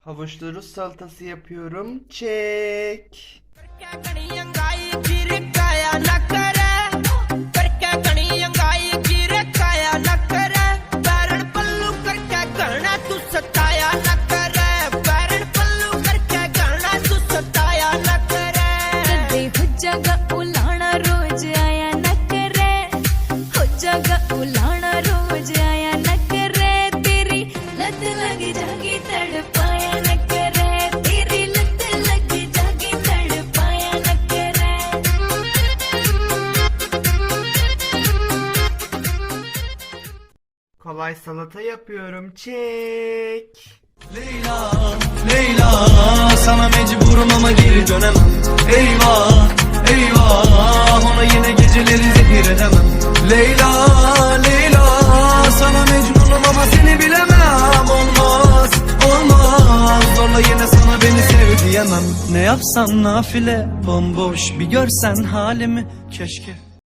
Havuçlu Rus salatası yapıyorum. Çek. Kolay salata yapıyorum. Çek. Leyla, Leyla Sana mecburum ama geri dönemem Eyvah, eyvah Ona yine geceleri zehir edemem Leyla, Leyla Sana mecburum ama seni bilemem Olmaz, olmaz Zorla yine sana beni sev diyemem Ne yapsan nafile Bomboş bir görsen halimi Keşke